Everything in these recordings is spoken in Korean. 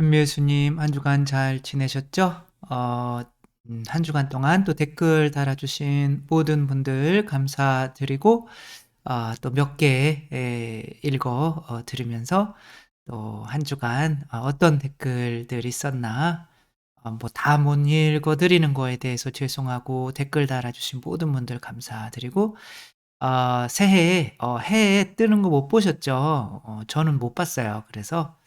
현미예수님 한 주간 잘 지내셨죠? 어, 음, 한 주간 동안 또 댓글 달아주신 모든 분들 감사드리고 어, 또몇 개 읽어 어, 들으면서 또 한 주간 어, 어떤 댓글들이 있었나 어, 뭐다 못 읽어 드리는 거에 대해서 죄송하고 댓글 달아주신 모든 분들 감사드리고 어, 새해에 어, 해에 뜨는 거 못 보셨죠? 어, 저는 못 봤어요. 그래서 아,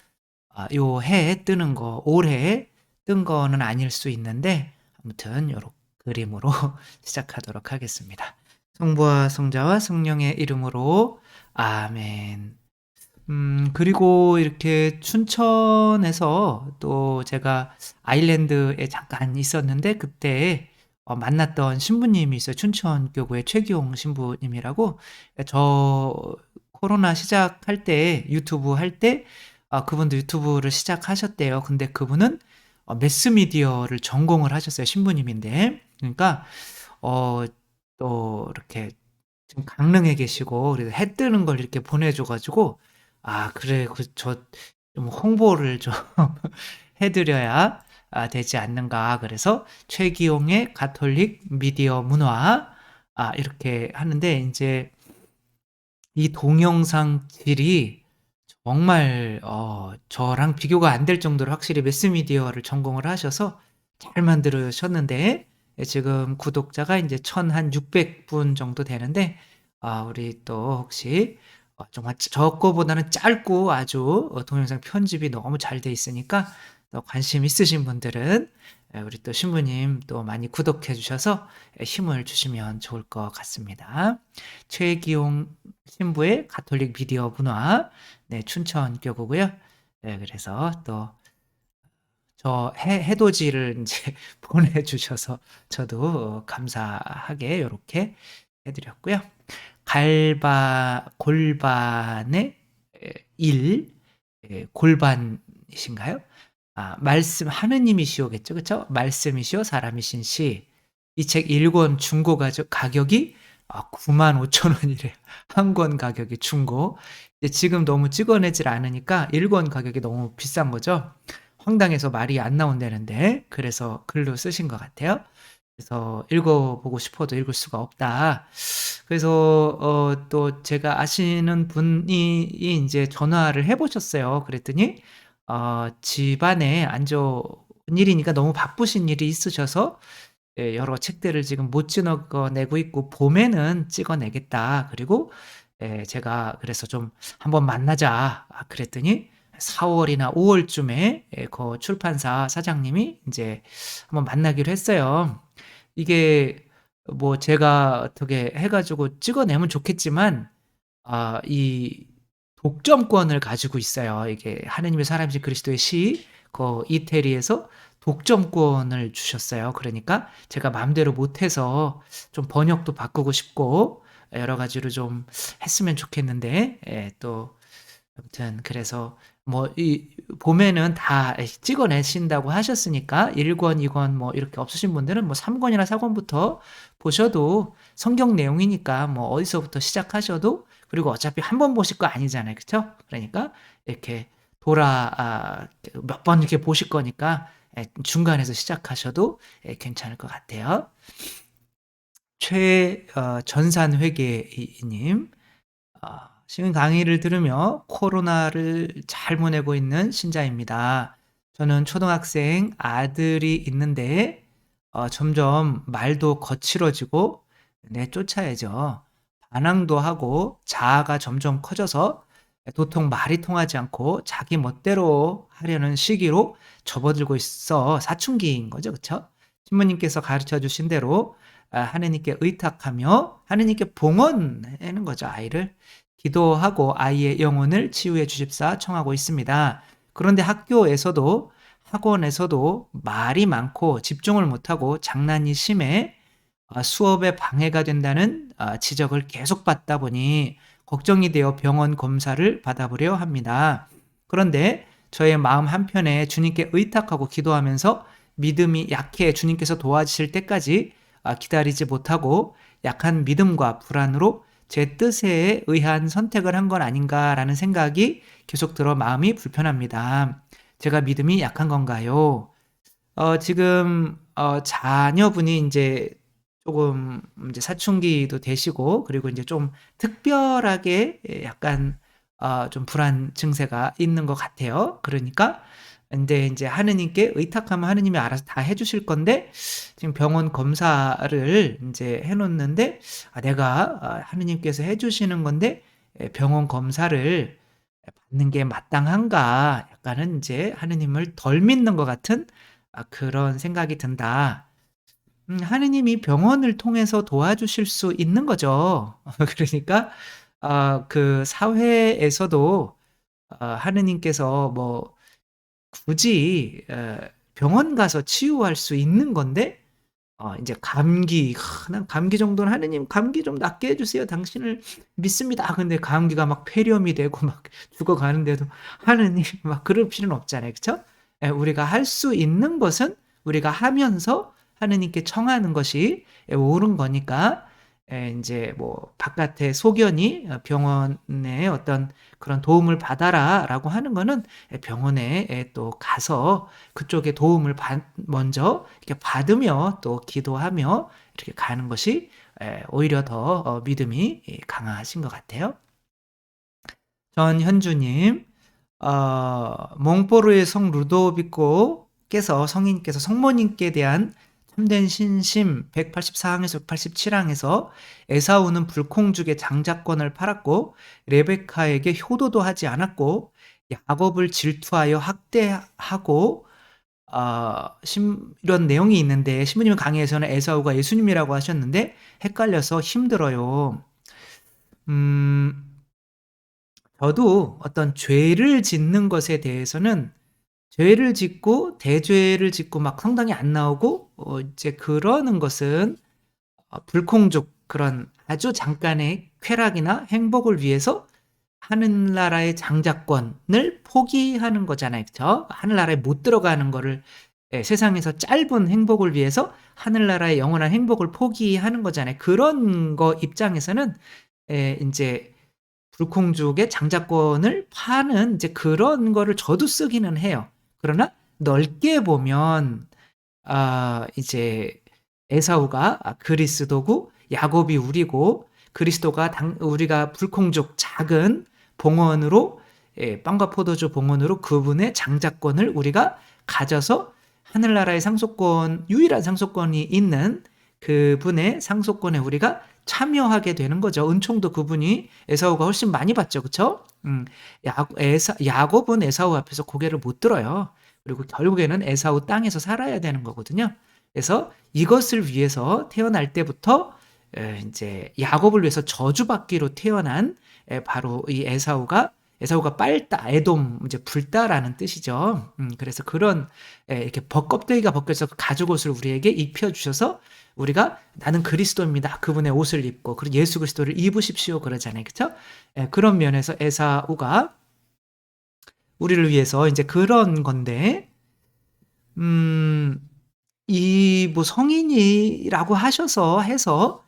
요 해에 뜨는 거, 올해 뜬 거는 아닐 수 있는데 아무튼 요런 그림으로 시작하도록 하겠습니다. 성부와 성자와 성령의 이름으로 아멘. 음, 그리고 이렇게 춘천에서 또 제가 아일랜드에 잠깐 있었는데 그때 어, 만났던 신부님이 있어요. 춘천 교구의 최기용 신부님이라고. 저 코로나 시작할 때 유튜브 할 때 아, 그분도 유튜브를 시작하셨대요. 근데 그분은 어, 매스미디어를 전공을 하셨어요. 신부님인데. 그러니까 어, 또 이렇게 지금 강릉에 계시고 그래서 해 뜨는 걸 이렇게 보내줘가지고 아 그래 그 저 좀 홍보를 좀 해드려야 아, 되지 않는가 그래서 최기용의 가톨릭 미디어 문화 아, 이렇게 하는데 이제 이 동영상 질이 정말 어 저랑 비교가 안 될 정도로 확실히 매스미디어를 전공을 하셔서 잘 만들으셨는데 예 지금 구독자가 인제 1,600 분 정도 되는데 아 우리 또 혹시 어 정말 저 거보다는 짧고 아주 어 동영상 편집이 너무 잘 돼 있으니까 또 관심 있으신 분들은 예 우리 또 신부님 또 많이 구독해 주셔서 예 힘을 주시면 좋을 것 같습니다. 최기용 신부의 가톨릭 미디어 문화 네, 춘천 교구고요. 네, 그래서 또 저 해도지를 이제 보내주셔서 저도 감사하게 이렇게 해드렸고요. 갈바 골반의 일 골반이신가요? 아, 말씀 하느님이시오겠죠, 그렇죠? 말씀이시오 사람이신 시. 이 책 1권 중고 가격이 아, 95,000원이래요. 한 권 가격이 중고. 지금 너무 찍어내질 않으니까 1권 가격이 너무 비싼 거죠. 황당해서 말이 안 나온다는데 그래서 글로 쓰신 것 같아요. 그래서 읽어보고 싶어도 읽을 수가 없다. 그래서 어, 또 제가 아시는 분이 이제 전화를 해보셨어요. 그랬더니 어, 집안에 안 좋은 일이니까 너무 바쁘신 일이 있으셔서 예, 여러 책들을 지금 못 찍어내고 있고 봄에는 찍어내겠다. 그리고 예, 제가 그래서 좀 한번 만나자. 아, 그랬더니 4월이나 5월쯤에 예, 그 출판사 사장님이 이제 한번 만나기로 했어요. 이게 뭐 제가 어떻게 해가지고 찍어내면 좋겠지만 아, 이 독점권을 가지고 있어요. 이게 하느님의 사람이신 그리스도의 시, 그 이태리에서 독점권을 주셨어요. 그러니까 제가 마음대로 못해서 좀 번역도 바꾸고 싶고 여러 가지로 좀 했으면 좋겠는데 예, 또 아무튼 그래서 뭐 이 봄에는 다 찍어내신다고 하셨으니까 1권, 2권 뭐 이렇게 없으신 분들은 뭐 3권이나 4권부터 보셔도 성경 내용이니까 뭐 어디서부터 시작하셔도 그리고 어차피 한 번 보실 거 아니잖아요. 그쵸? 그러니까 이렇게 돌아 아, 몇 번 이렇게 보실 거니까 예, 중간에서 시작하셔도 예, 괜찮을 것 같아요. 최전산 어, 회계님 어, 강의를 들으며 코로나를 잘 보내고 있는 신자입니다. 저는 초등학생 아들이 있는데 어, 점점 말도 거칠어지고 내 쫓아야죠. 반항도 하고 자아가 점점 커져서 도통 말이 통하지 않고 자기 멋대로 하려는 시기로 접어들고 있어 사춘기인 거죠. 그쵸? 신부님께서 가르쳐 주신 대로 아, 하느님께 의탁하며 하느님께 봉헌하는 거죠. 아이를 기도하고 아이의 영혼을 치유해 주십사 청하고 있습니다. 그런데 학교에서도 학원에서도 말이 많고 집중을 못하고 장난이 심해 아, 수업에 방해가 된다는 아, 지적을 계속 받다 보니 걱정이 되어 병원 검사를 받아보려 합니다. 그런데 저의 마음 한편에 주님께 의탁하고 기도하면서 믿음이 약해 주님께서 도와주실 때까지 아, 기다리지 못하고 약한 믿음과 불안으로 제 뜻에 의한 선택을 한 건 아닌가라는 생각이 계속 들어 마음이 불편합니다. 제가 믿음이 약한 건가요? 어 지금 어 자녀분이 인제 쪼금 인제 사춘기도 되시고 그리고 인제 좀 특별하게 예 약간 어 좀 불안 증세가 있는 것 같아요. 그러니까 근데 인제 하느님께 의탁하면 하느님이 알아서 다 해 주실 건데 지금 병원 검사를 인제 해 놓는데 '아 내가 아 하느님께서 해 주시는 건데 예 병원 검사를 예 받는 게 마땅한가?' 약간은 인제 하느님을 덜 믿는 것 같은 아 그런 생각이 든다. 음 하느님이 병원을 통해서 도와주실 수 있는 거죠. 그러니까 아그 사회에서도 어 하느님께서 뭐 굳이 어 병원 가서 치유할 수 있는 건데 어 인제 감기 "난 감기 정도는 하느님 감기 좀 낫게 해 주세요. 당신을 믿습니다." 근데 감기가 막 폐렴이 되고 막 죽어가는데도 하느님 막 그럴 필요는 없잖아요. 예 우리가 할 수 있는 것은 우리가 하면서 하느님께 청하는 것이 예 옳은 거니까 예 인제 뭐 바깥에 소견이 어 병원의 어떤 그런 "도움을 받아라."라고 하는 거는 예 병원에 예또 가서 그쪽에 도움을 받 먼저 이렇게 받으며 또 기도하며 이렇게 가는 것이 예 오히려 더어 믿음이 이 강하신 것 같아요. 전현주님. 어 몽포르의 성 루도비코께서 성인께서 성모님께 대한 참된 신심 184 항에서 187 항에서 에사우는 불콩죽의 장자권을 팔았고 레베카에게 효도도 하지 않았고 야곱을 질투하여 학대하고 어신 이런 내용이 있는데 신부님 강의에서는 에사우가 예수님이라고 하셨는데 헷갈려서 힘들어요. 음. 저도 어떤 죄를 짓는 것에 대해서는 죄를 짓고 대죄를 짓고 막 성당에 안 나오고 어 이제 그러는 것은 어 불콩죽 그런 아주 잠깐의 쾌락이나 행복을 위해서 하늘나라의 장자권을 포기하는 거잖아요. 그쵸? 하늘나라에 못 들어가는 거를 예 세상에서 짧은 행복을 위해서 하늘나라의 영원한 행복을 포기하는 거잖아요. 그런 거 입장에서는 예 인제 불콩죽의 장자권을 파는 이제 그런 거를 저도 쓰기는 해요. 그러나 넓게 보면 아 이제 에사우가 아 그리스도고 야곱이 우리고 그리스도가 당 우리가 불콩죽 작은 봉헌으로 예 빵과 포도주 봉헌으로 그분의 장자권을 우리가 가져서 하늘나라의 상속권 유일한 상속권이 있는 그분의 상속권에 우리가 참여하게 되는 거죠. 은총도 그분이 에사우가 훨씬 많이 받죠. 그쵸? 음. 야 에사 야곱은 에사우 앞에서 고개를 못 들어요. 그리고 결국에는 에사우 땅에서 살아야 되는 거거든요. 그래서 이것을 위해서 태어날 때부터 에 인제 야곱을 위해서 저주받기로 태어난 예 바로 이 에사우가 에사우가 빨다 에돔 이제 불다라는 뜻이죠. 음 그래서 그런 예 이렇게 벗 껍데기가 벗겨져서 그 가죽 옷을 우리에게 입혀 주셔서 우리가 "나는 그리스도입니다." 그분의 옷을 입고 그리고 "예수 그리스도를 입으십시오." 그러잖아요. 예 그런 면에서 에사우가 우리를 위해서 인제 그런 건데 음 이 뭐 성인이라고 하셔서 해서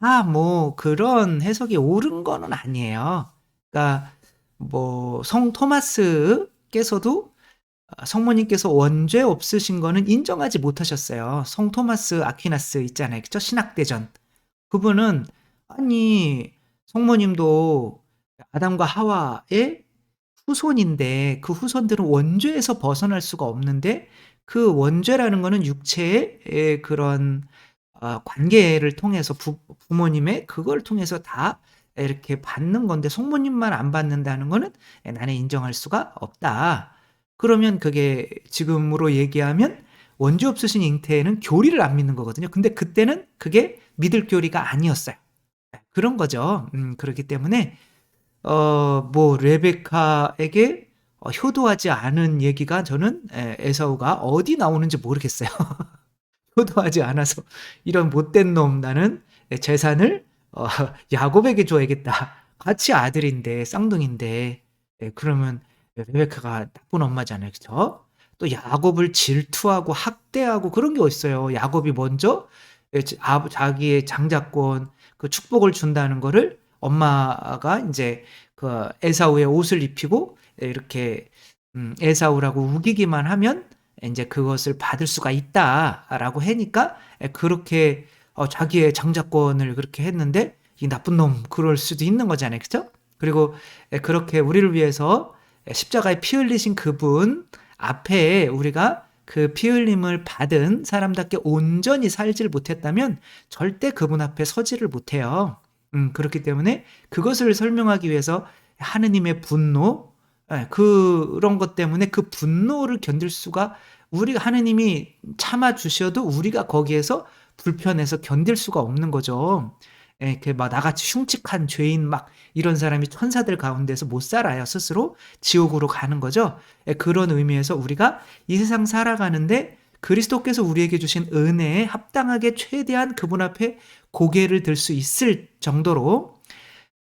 다 뭐 그런 해석이 옳은 거는 아니에요. 그러니까 뭐 성 토마스께서도 아 성모님께서 원죄 없으신 거는 인정하지 못하셨어요. 성 토마스 아퀴나스 있잖아요. 그쵸? 신학대전. 그분은 아니 성모님도 아담과 하와의 후손인데 그 후손들은 원죄에서 벗어날 수가 없는데 그 원죄라는 거는 육체의 예 그런 아 관계를 통해서 부 부모님의 그걸 통해서 다 이렇게 받는 건데 성모님만 안 받는다는 거는 예 '나는 인정할 수가 없다.' 그러면 그게 지금으로 얘기하면 원죄 없으신 잉태는 교리를 안 믿는 거거든요. 근데 그때는 그게 믿을 교리가 아니었어요. 예 그런 거죠. 음 그렇기 때문에 어 뭐 레베카에게 어 효도하지 않은 얘기가 저는 예 에사우가 어디 나오는지 모르겠어요. 효도하지 않아서 '이런 못된 놈 나는 예 재산을 어 야곱에게 줘야겠다.' 같이 아들인데 쌍둥이인데 예 그러면 레베카가 나쁜 엄마잖아요. 그쵸? 또 야곱을 질투하고 학대하고 그런 게 어딨어요. 야곱이 먼저 예자아 자기의 장자권 그 축복을 준다는 거를 엄마가 인제 그 에사우의 옷을 입히고 예 이렇게 음, 에사우라고 우기기만 하면 이제 그것을 받을 수가 있다라고 하니까 그렇게 어, 자기의 장자권을 그렇게 했는데 이 나쁜 놈 그럴 수도 있는 거잖아요, 그렇죠? 그리고 그렇게 우리를 위해서 십자가에 피 흘리신 그분 앞에 우리가 그 피 흘림을 받은 사람답게 온전히 살지를 못했다면 절대 그분 앞에 서지를 못해요. 음, 그렇기 때문에 그것을 설명하기 위해서 하느님의 분노, 예, 그런 것 때문에 그 분노를 견딜 수가 우리가 하느님이 참아 주셔도 우리가 거기에서 불편해서 견딜 수가 없는 거죠. 예, 이렇게 막 나같이 흉측한 죄인 막 이런 사람이 천사들 가운데서 못 살아요. 스스로 지옥으로 가는 거죠. 예, 그런 의미에서 우리가 이 세상 살아가는데 그리스도께서 우리에게 주신 은혜에 합당하게 최대한 그분 앞에 고개를 들 수 있을 정도로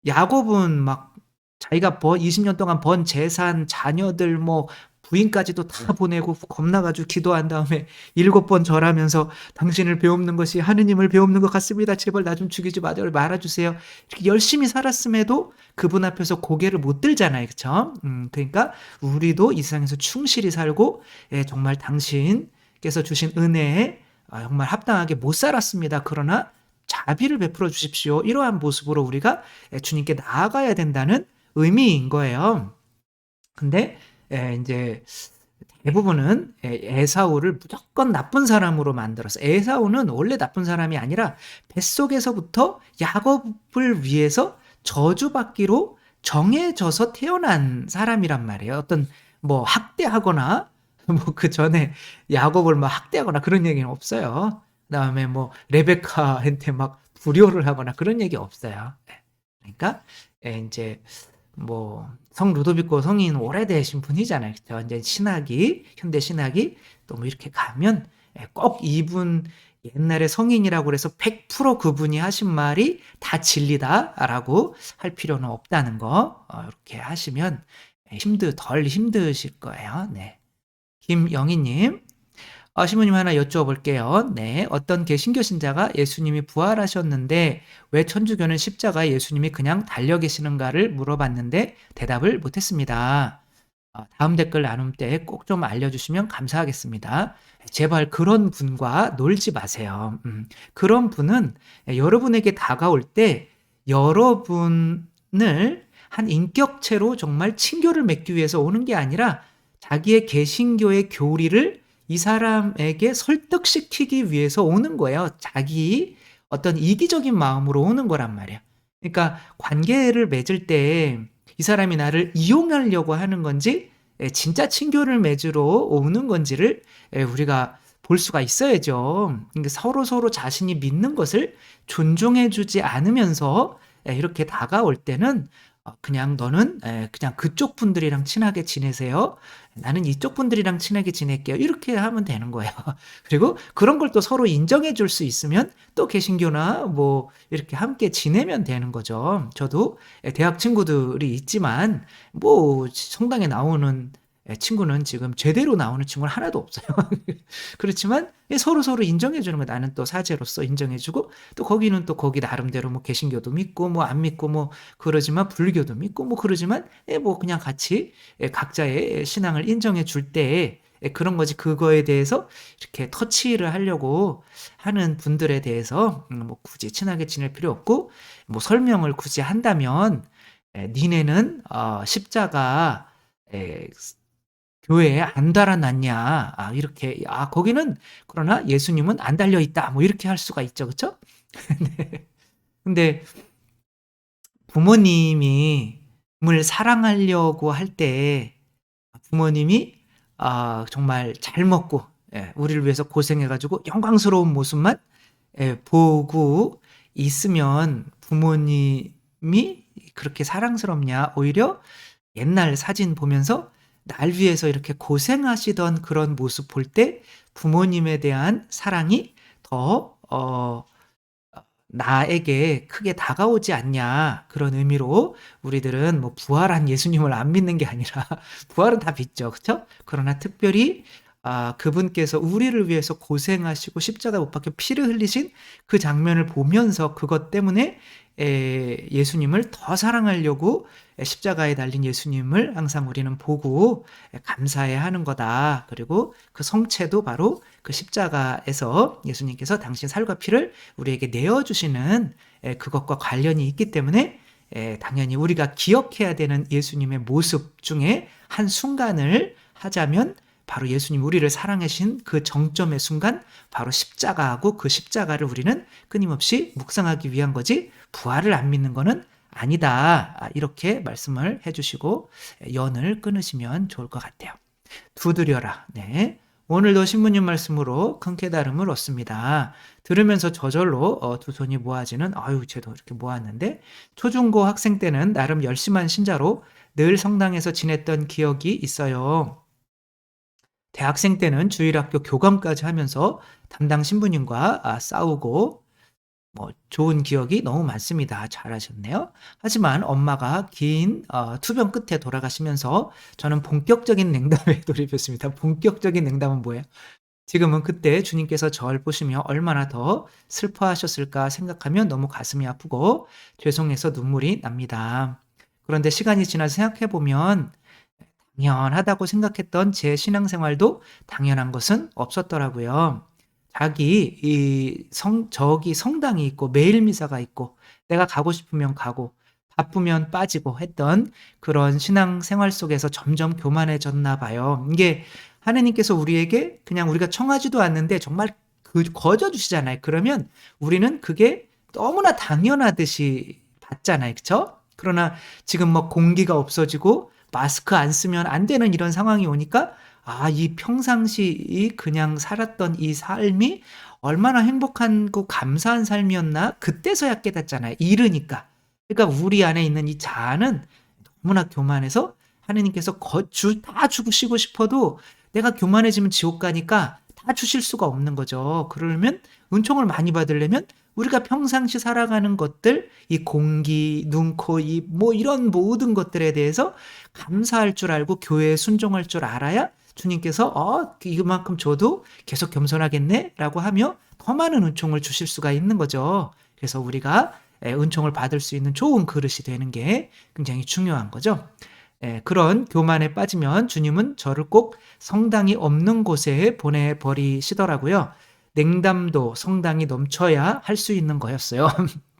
야곱은 막 자기가 번 20년 동안 번 재산, 자녀들 뭐 부인까지도 다 보내고 겁나가지고 기도한 다음에 일곱 번 절하면서 당신을 배움는 것이 하느님을 배움는 것 같습니다. 제발 나 좀 죽이지 마죠. 말아주세요. 이렇게 열심히 살았음에도 그분 앞에서 고개를 못 들잖아요. 그쵸? 음, 그러니까 우리도 이 세상에서 충실히 살고, 예, 정말 당신 께서 주신 은혜에 아, 정말 합당하게 못 살았습니다. 그러나 자비를 베풀어 주십시오. 이러한 모습으로 우리가 예, 주님께 나아가야 된다는 의미인 거예요. 근데 예, 이제 대부분은 예, 에사우를 무조건 나쁜 사람으로 만들어서 에사우는 원래 나쁜 사람이 아니라 뱃속에서부터 야곱을 위해서 저주받기로 정해져서 태어난 사람이란 말이에요. 어떤 뭐 학대하거나 뭐 그 전에 야곱을 막 학대하거나 그런 얘기는 없어요. 그 다음에 뭐 레베카한테 막 불효를 하거나 그런 얘기 없어요. 예. 그러니까 이제 뭐 성 루도비코 성인 오래되신 분이잖아요. 그렇죠? 이제 신학이 현대 신학이 또 뭐 이렇게 가면 예, 꼭 이분 옛날에 성인이라고 그래서 100% 그분이 하신 말이 다 진리다라고 할 필요는 없다는 거 어, 이렇게 하시면 힘드 덜 힘드실 거예요. 네. 김영희님, 어, 신부님 하나 여쭈어볼게요. 네, 어떤 개신교 신자가 예수님이 부활하셨는데 왜 천주교는 십자가에 예수님이 그냥 달려 계시는가를 물어봤는데 대답을 못했습니다. 어, 다음 댓글 나눔 때 꼭 좀 알려주시면 감사하겠습니다. 제발 그런 분과 놀지 마세요. 음, 그런 분은 여러분에게 다가올 때 여러분을 한 인격체로 정말 친교를 맺기 위해서 오는 게 아니라 자기의 개신교의 교리를 이 사람에게 설득시키기 위해서 오는 거예요. 자기 어떤 이기적인 마음으로 오는 거란 말이야. 그러니까 관계를 맺을 때 이 사람이 나를 이용하려고 하는 건지 진짜 친교를 맺으러 오는 건지를 우리가 볼 수가 있어야죠. 그러니까 서로 서로 자신이 믿는 것을 존중해주지 않으면서 이렇게 다가올 때는 어, 그냥 너는 그냥 그쪽 분들이랑 친하게 지내세요. 나는 이쪽 분들이랑 친하게 지낼게요. 이렇게 하면 되는 거예요. 그리고 그런 걸 또 서로 인정해 줄 수 있으면 또 개신교나 뭐 이렇게 함께 지내면 되는 거죠. 저도 대학 친구들이 있지만 뭐 성당에 나오는 예, 친구는 지금 제대로 나오는 친구는 하나도 없어요. 그렇지만 서로 서로 인정해 주는 거 나는 또 사제로서 인정해 주고 또 거기는 또 거기 나름대로 뭐 개신교도 믿고 뭐 안 믿고 뭐 그러지만 불교도 믿고 뭐 그러지만 예, 뭐 그냥 같이 예, 각자의 신앙을 인정해 줄때 그런 거지 그거에 대해서 이렇게 터치를 하려고 하는 분들에 대해서 음, 뭐 굳이 친하게 지낼 필요 없고 뭐 설명을 굳이 한다면 니네는 어, 십자가 교회에 안 달아놨냐. 아, 이렇게. 아, 거기는, 그러나 예수님은 안 달려 있다. 뭐, 이렇게 할 수가 있죠. 그쵸? 네. 근데, 부모님이, 물 사랑하려고 할 때, 부모님이, 아, 정말 잘 먹고, 예, 우리를 위해서 고생해가지고 영광스러운 모습만, 예, 보고 있으면 부모님이 그렇게 사랑스럽냐. 오히려 옛날 사진 보면서 날 위해서 이렇게 고생하시던 그런 모습 볼 때 부모님에 대한 사랑이 더, 어, 나에게 크게 다가오지 않냐. 그런 의미로 우리들은 뭐 부활한 예수님을 안 믿는 게 아니라 부활은 다 믿죠. 그쵸? 그러나 특별히 아, 그분께서 우리를 위해서 고생하시고 십자가 못 박혀 피를 흘리신 그 장면을 보면서 그것 때문에 에, 예수님을 더 사랑하려고 십자가에 달린 예수님을 항상 우리는 보고 감사해야 하는 거다. 그리고 그 성체도 바로 그 십자가에서 예수님께서 당신 살과 피를 우리에게 내어주시는 그것과 관련이 있기 때문에 당연히 우리가 기억해야 되는 예수님의 모습 중에 한 순간을 하자면 바로 예수님 우리를 사랑하신 그 정점의 순간 바로 십자가하고 그 십자가를 우리는 끊임없이 묵상하기 위한 거지 부활을 안 믿는 거는 아니다. 아, 이렇게 말씀을 해주시고 연을 끊으시면 좋을 것 같아요. 두드려라. 네. 오늘도 신부님 말씀으로 큰 깨달음을 얻습니다. 들으면서 저절로 어, 두 손이 모아지는 아유 쟤도 이렇게 모았는데 초중고 학생 때는 나름 열심한 신자로 늘 성당에서 지냈던 기억이 있어요. 대학생 때는 주일학교 교감까지 하면서 담당 신부님과 아, 싸우고 뭐 좋은 기억이 너무 많습니다. 잘하셨네요. 하지만 엄마가 긴 어, 투병 끝에 돌아가시면서 저는 본격적인 냉담에 돌입했습니다. 본격적인 냉담은 뭐예요? 지금은 그때 주님께서 저를 보시며 얼마나 더 슬퍼하셨을까 생각하면 너무 가슴이 아프고 죄송해서 눈물이 납니다. 그런데 시간이 지나서 생각해 보면 당연하다고 생각했던 제 신앙생활도 당연한 것은 없었더라고요. 자기 이 성 저기 성당이 있고 매일 미사가 있고 내가 가고 싶으면 가고 바쁘면 빠지고 했던 그런 신앙 생활 속에서 점점 교만해졌나 봐요. 이게 하느님께서 우리에게 그냥 우리가 청하지도 않는데 정말 그 거저 주시잖아요. 그러면 우리는 그게 너무나 당연하듯이 받잖아요. 그렇죠? 그러나 지금 뭐 공기가 없어지고 마스크 안 쓰면 안 되는 이런 상황이 오니까 아, 이 평상시 그냥 살았던 이 삶이 얼마나 행복하고 감사한 삶이었나 그때서야 깨닫잖아요. 잃으니까. 그러니까 우리 안에 있는 이 자아는 너무나 교만해서 하느님께서 주, 다 주시고 싶어도 내가 교만해지면 지옥 가니까 다 주실 수가 없는 거죠. 그러면 은총을 많이 받으려면 우리가 평상시 살아가는 것들, 이 공기, 눈, 코, 입, 뭐 이런 모든 것들에 대해서 감사할 줄 알고 교회에 순종할 줄 알아야 주님께서 어 이만큼 줘도 계속 겸손하겠네 라고 하며 더 많은 은총을 주실 수가 있는 거죠. 그래서 우리가 은총을 받을 수 있는 좋은 그릇이 되는 게 굉장히 중요한 거죠. 그런 교만에 빠지면 주님은 저를 꼭 성당이 없는 곳에 보내버리시더라고요. 냉담도 성당이 넘쳐야 할 수 있는 거였어요.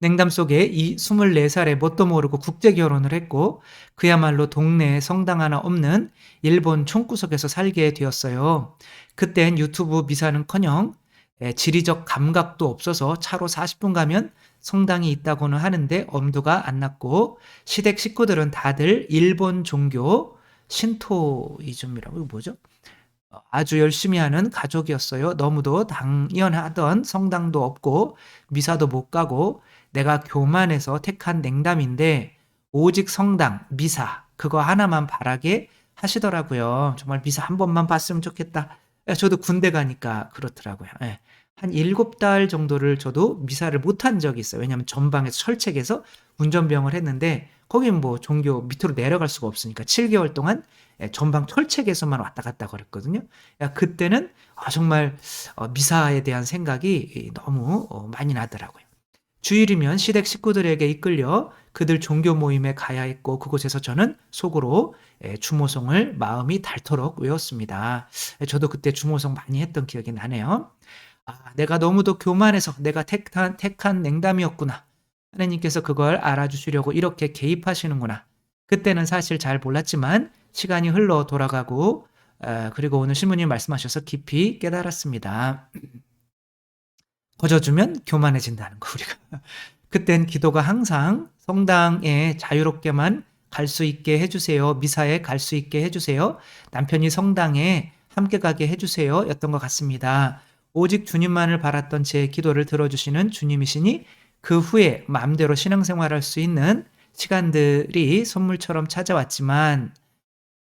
냉담 속에 이 24살에 뭣도 모르고 국제 결혼을 했고 그야말로 동네에 성당 하나 없는 일본 총구석에서 살게 되었어요. 그땐 유튜브 미사는커녕 지리적 감각도 없어서 차로 40분 가면 성당이 있다고는 하는데 엄두가 안 났고 시댁 식구들은 다들 일본 종교 신토이즘이라고 뭐죠? 아주 열심히 하는 가족이었어요. 너무도 당연하던 성당도 없고 미사도 못 가고 내가 교만해서 택한 냉담인데 오직 성당, 미사 그거 하나만 바라게 하시더라고요. 정말 미사 한 번만 봤으면 좋겠다. 예, 저도 군대 가니까 그렇더라고요. 예. 한 일곱 달 정도를 저도 미사를 못한 적이 있어요. 왜냐하면 전방에서 철책에서 운전병을 했는데 거긴 뭐 종교 밑으로 내려갈 수가 없으니까 7개월 동안 예, 전방 철책에서만 왔다 갔다 그랬거든요. 그때는 아, 정말 어, 미사에 대한 생각이 너무 어, 많이 나더라고요. 주일이면 시댁 식구들에게 이끌려 그들 종교 모임에 가야 했고 그곳에서 저는 속으로 예, 주모성을 마음이 닳도록 외웠습니다. 예, 저도 그때 주모성 많이 했던 기억이 나네요. 아, 내가 너무도 교만해서 내가 택한, 택한 냉담이었구나. 하나님께서 그걸 알아주시려고 이렇게 개입하시는구나. 그때는 사실 잘 몰랐지만 시간이 흘러 돌아가고 그리고 오늘 신부님 말씀하셔서 깊이 깨달았습니다. 거저주면 교만해진다는 거 우리가. 그땐 기도가 항상 성당에 자유롭게만 갈 수 있게 해주세요. 미사에 갈 수 있게 해주세요. 남편이 성당에 함께 가게 해주세요. 였던 것 같습니다. 오직 주님만을 바랐던 제 기도를 들어주시는 주님이시니 그 후에 마음대로 신앙생활할 수 있는 시간들이 선물처럼 찾아왔지만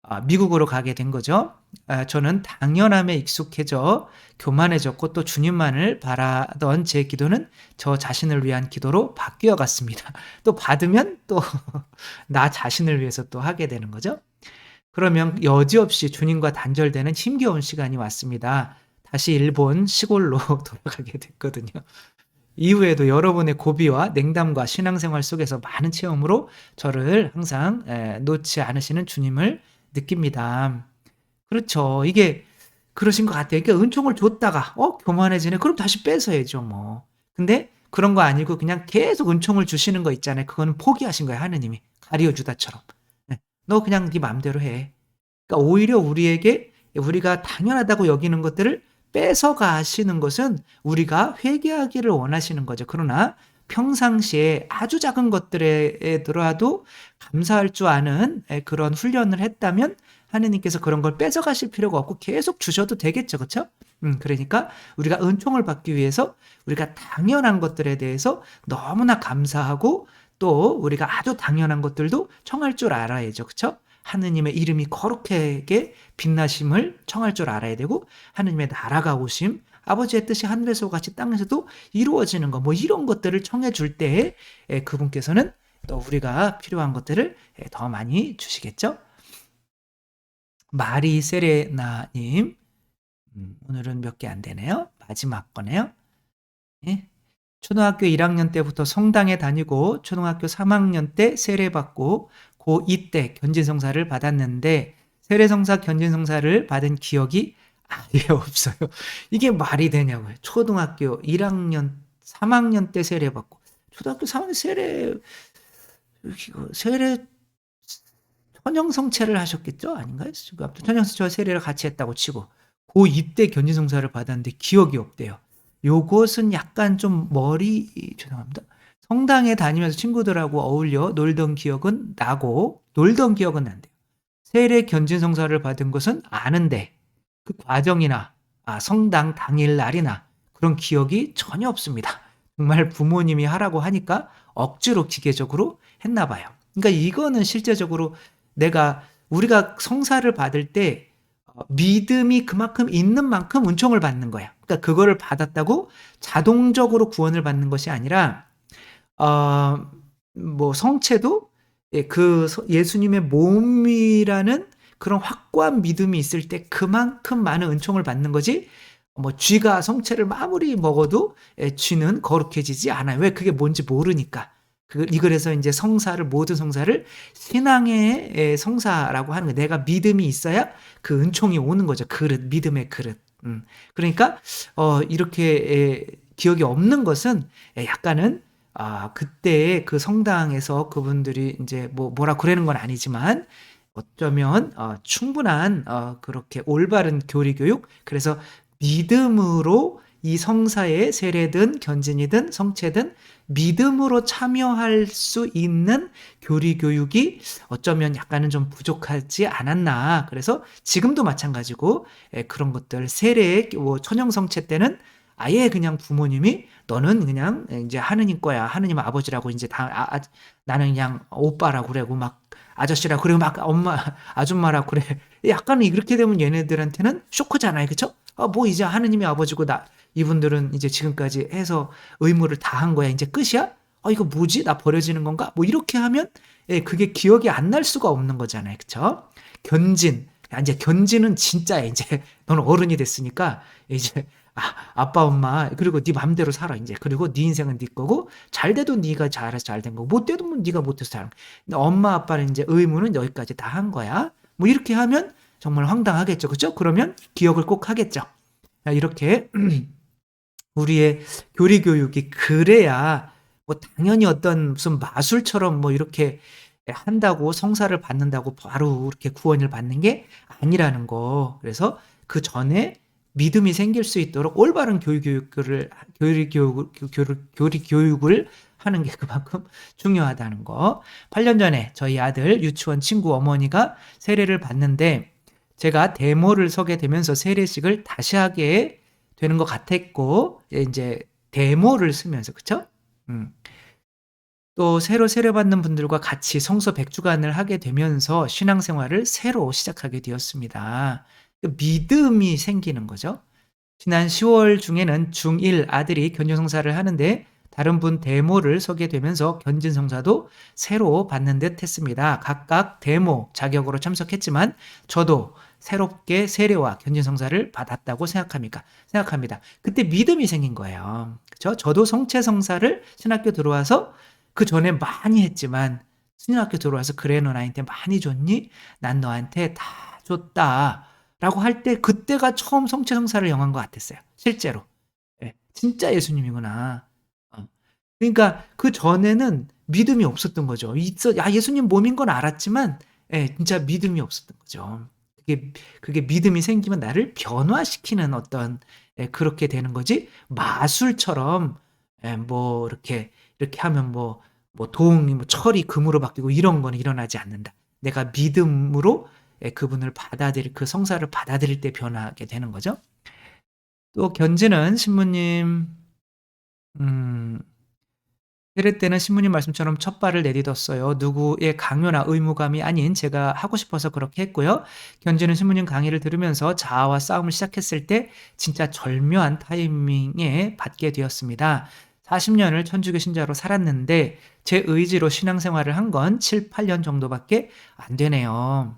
아, 미국으로 가게 된 거죠. 아, 저는 당연함에 익숙해져 교만해졌고 또 주님만을 바라던 제 기도는 저 자신을 위한 기도로 바뀌어 갔습니다. 또 받으면 또 나 자신을 위해서 또 하게 되는 거죠. 그러면 여지없이 주님과 단절되는 힘겨운 시간이 왔습니다. 다시 일본 시골로 돌아가게 됐거든요. 이후에도 여러분의 고비와 냉담과 신앙생활 속에서 많은 체험으로 저를 항상 에, 놓지 않으시는 주님을 느낍니다. 그렇죠. 이게 그러신 것 같아요. 그러니까 은총을 줬다가 어 교만해지네. 그럼 다시 뺏어야죠 뭐. 근데 그런 거 아니고 그냥 계속 은총을 주시는 거 있잖아요. 그거는 포기하신 거예요 하느님이 가리어 주다처럼. 네. 너 그냥 네 마음대로 해. 그러니까 오히려 우리에게 우리가 당연하다고 여기는 것들을 뺏어 가시는 것은 우리가 회개하기를 원하시는 거죠. 그러나 평상시에 아주 작은 것들에 들어도 감사할 줄 아는 그런 훈련을 했다면 하느님께서 그런 걸 뺏어가실 필요가 없고 계속 주셔도 되겠죠. 그렇죠? 음, 그러니까 우리가 은총을 받기 위해서 우리가 당연한 것들에 대해서 너무나 감사하고 또 우리가 아주 당연한 것들도 청할 줄 알아야죠. 그렇죠? 하느님의 이름이 거룩하게 빛나심을 청할 줄 알아야 되고 하느님의 나라가 오심 아버지의 뜻이 하늘에서 같이 땅에서도 이루어지는 것 뭐 이런 것들을 청해 줄 때에 그분께서는 또 우리가 필요한 것들을 더 많이 주시겠죠. 마리 세레나님 음, 오늘은 몇 개 안 되네요. 마지막 거네요. 예? 초등학교 1학년 때부터 성당에 다니고 초등학교 3학년 때 세례받고 고2 때 견진성사를 받았는데 세례성사 견진성사를 받은 기억이 아예 없어요. 이게 말이 되냐고요. 초등학교 1학년 3학년 때 세례받고 초등학교 3학년 세례 세례 천형성체를 하셨겠죠? 아닌가요? 천형성체와 세례를 같이 했다고 치고 고2 때 견진성사를 받았는데 기억이 없대요. 요것은 약간 좀 머리 죄송합니다. 성당에 다니면서 친구들하고 어울려 놀던 기억은 나고 놀던 기억은 난대요. 세례 견진성사를 받은 것은 아는데 그 과정이나 아, 성당 당일 날이나 그런 기억이 전혀 없습니다. 정말 부모님이 하라고 하니까 억지로 기계적으로 했나 봐요. 그러니까 이거는 실제적으로 내가 우리가 성사를 받을 때 어, 믿음이 그만큼 있는 만큼 은총을 받는 거야. 그러니까 그거를 받았다고 자동적으로 구원을 받는 것이 아니라 어, 뭐 성체도 예, 그 예수님의 몸이라는 그런 확고한 믿음이 있을 때 그만큼 많은 은총을 받는 거지. 뭐 쥐가 성체를 아무리 먹어도 예, 쥐는 거룩해지지 않아요. 왜 그게 뭔지 모르니까. 그 이그래서 이제 성사를 모든 성사를 신앙의 예, 성사라고 하는 거. 내가 믿음이 있어야 그 은총이 오는 거죠. 그릇 믿음의 그릇. 음. 그러니까 어 이렇게 기억이 없는 것은 약간은 아, 그때 그 성당에서 그분들이 이제 뭐 뭐라 그러는 건 아니지만 어쩌면 어, 충분한 어, 그렇게 올바른 교리 교육 그래서 믿음으로 이 성사에 세례든 견진이든 성체든 믿음으로 참여할 수 있는 교리 교육이 어쩌면 약간은 좀 부족하지 않았나. 그래서 지금도 마찬가지고 예, 그런 것들 세례 뭐 천형 성체 때는 아예 그냥 부모님이 너는 그냥 이제 하느님 거야. 하느님 아버지라고 이제 다 아, 아, 나는 그냥 오빠라고 그래고 막 아저씨라고 그래고 막 엄마 아줌마라고 그래. 약간 이렇게 되면 얘네들한테는 쇼크잖아요. 그쵸 아, 뭐 이제 하느님이 아버지고 나 이분들은 이제 지금까지 해서 의무를 다 한 거야. 이제 끝이야? 아 이거 뭐지? 나 버려지는 건가? 뭐 이렇게 하면 예, 그게 기억이 안 날 수가 없는 거잖아요. 그쵸 견진. 이제 견진은 진짜야. 이제 너는 어른이 됐으니까 이제 아, 아빠 엄마 그리고 네 맘대로 살아 이제 그리고 네 인생은 네 거고 잘 돼도 네가 잘해서 잘 된 거고 못 돼도 뭐 네가 못해서 잘 근데 엄마 아빠는 이제 의무는 여기까지 다 한 거야 뭐 이렇게 하면 정말 황당하겠죠 그죠 그러면 기억을 꼭 하겠죠 이렇게 우리의 교리 교육이 그래야 뭐 당연히 어떤 무슨 마술처럼 뭐 이렇게 한다고 성사를 받는다고 바로 이렇게 구원을 받는 게 아니라는 거 그래서 그 전에 믿음이 생길 수 있도록 올바른 교육 교육을 교리 교육 교육 교리 교육을 하는 게 그만큼 중요하다는 거. 8년 전에 저희 아들 유치원 친구 어머니가 세례를 받는데 제가 데모를 서게 되면서 세례식을 다시 하게 되는 것 같았고 이제 데모를 쓰면서 그쵸? 음. 또 새로 세례받는 분들과 같이 성서 백주간을 하게 되면서 신앙생활을 새로 시작하게 되었습니다. 그 믿음이 생기는 거죠. 지난 10월 중에는 중1 아들이 견조성사를 하는데 다른 분 데모를 서게 되면서 견진 성사도 새로 받는 듯 했습니다. 각각 데모 자격으로 참석했지만 저도 새롭게 세례와 견진 성사를 받았다고 생각합니까? 생각합니다. 그때 믿음이 생긴 거예요. 그죠? 저도 성체 성사를 신학교 들어와서 그 전에 많이 했지만 신학교 들어와서 그래 너 나한테 많이 줬니? 난 너한테 다 줬다. 라고 할 때 그때가 처음 성체 성사를 영한 것 같았어요. 실제로. 예, 진짜 예수님이구나. 어. 그러니까 그 전에는 믿음이 없었던 거죠. 있어, 야, 예수님 몸인 건 알았지만, 예, 진짜 믿음이 없었던 거죠. 그게, 그게 믿음이 생기면 나를 변화시키는 어떤, 예, 그렇게 되는 거지. 마술처럼, 예, 뭐, 이렇게, 이렇게 하면 뭐, 뭐, 동이, 뭐, 철이 금으로 바뀌고 이런 거는 일어나지 않는다. 내가 믿음으로 예, 그분을 받아들일, 그 성사를 받아들일 때 변하게 되는 거죠. 또 견지는 신부님, 음, 세례 때는 신부님 말씀처럼 첫 발을 내딛었어요. 누구의 강요나 의무감이 아닌 제가 하고 싶어서 그렇게 했고요. 견지는 신부님 강의를 들으면서 자아와 싸움을 시작했을 때 진짜 절묘한 타이밍에 받게 되었습니다. 40년을 천주교 신자로 살았는데 제 의지로 신앙생활을 한 건 7, 8년 정도밖에 안 되네요.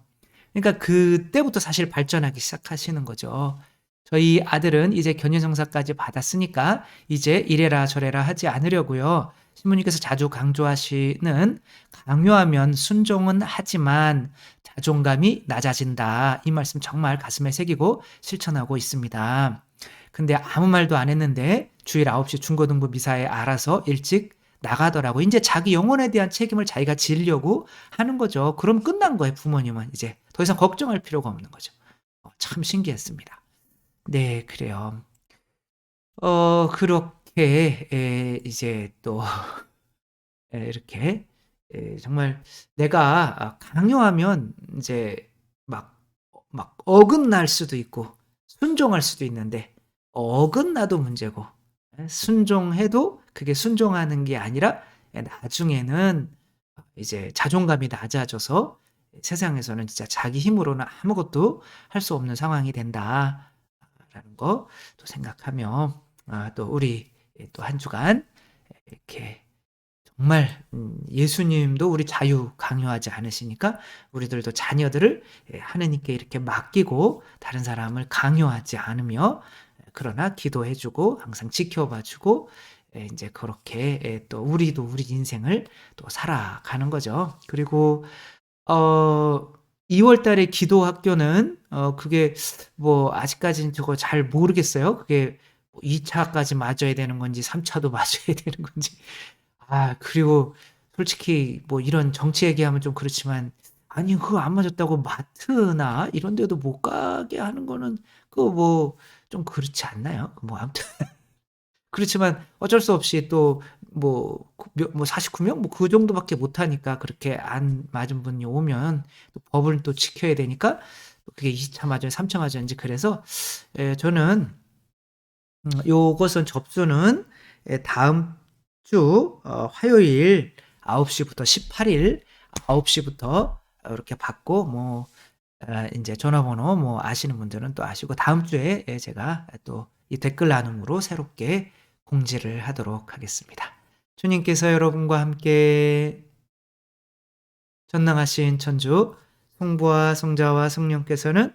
그러니까 그때부터 사실 발전하기 시작하시는 거죠. 저희 아들은 이제 견인성사까지 받았으니까 이제 이래라 저래라 하지 않으려고요. 신부님께서 자주 강조하시는 강요하면 순종은 하지만 자존감이 낮아진다. 이 말씀 정말 가슴에 새기고 실천하고 있습니다. 근데 아무 말도 안 했는데 주일 9시 중고등부 미사에 알아서 일찍 나가더라고. 이제 자기 영혼에 대한 책임을 자기가 지려고 하는 거죠. 그럼 끝난 거예요, 부모님은. 이제 더 이상 걱정할 필요가 없는 거죠. 어, 참 신기했습니다. 네, 그래요. 어, 그렇 게, 에, 이제 또, 에, 이렇게, 에, 정말 내가 강요하면 이제 막, 막 어긋날 수도 있고, 순종할 수도 있는데, 어긋나도 문제고, 순종해도 그게 순종하는 게 아니라 나중에는 이제 자존감이 낮아져서 세상에서는 진짜 자기 힘으로는 아무것도 할 수 없는 상황이 된다라는 거 또 생각하며 아, 또 우리 또 한 주간 이렇게 정말 음, 예수님도 우리 자유 강요하지 않으시니까 우리들도 자녀들을 하느님께 이렇게 맡기고 다른 사람을 강요하지 않으며 그러나 기도해주고 항상 지켜봐주고 이제 그렇게 또 우리도 우리 인생을 또 살아가는 거죠. 그리고 어 2월 달에 기도 학교는 어 그게 뭐 아직까지는 저거 잘 모르겠어요. 그게 2차까지 뭐 맞아야 되는 건지 3차도 맞아야 되는 건지. 아 그리고 솔직히 뭐 이런 정치 얘기하면 좀 그렇지만 아니 그거 안 맞았다고 마트나 이런 데도 못 가게 하는 거는 그뭐 좀 그렇지 않나요? 뭐 아무튼 그렇지만 어쩔 수 없이 또 뭐 뭐 49명 뭐 그 정도밖에 못 하니까 그렇게 안 맞은 분이 오면 또 법을 또 지켜야 되니까 그게 2차 맞아요, 3차 맞았는지 그래서 예, 저는 음, 요것은 접수는 예, 다음 주 어, 화요일 9시부터 18일 9시부터 이렇게 받고 뭐 아, 이제 전화번호 뭐 아시는 분들은 또 아시고 다음 주에 예, 제가 또 이 댓글 나눔으로 새롭게 공지를 하도록 하겠습니다. 주님께서 여러분과 함께 전능하신 천주 성부와 성자와 성령께서는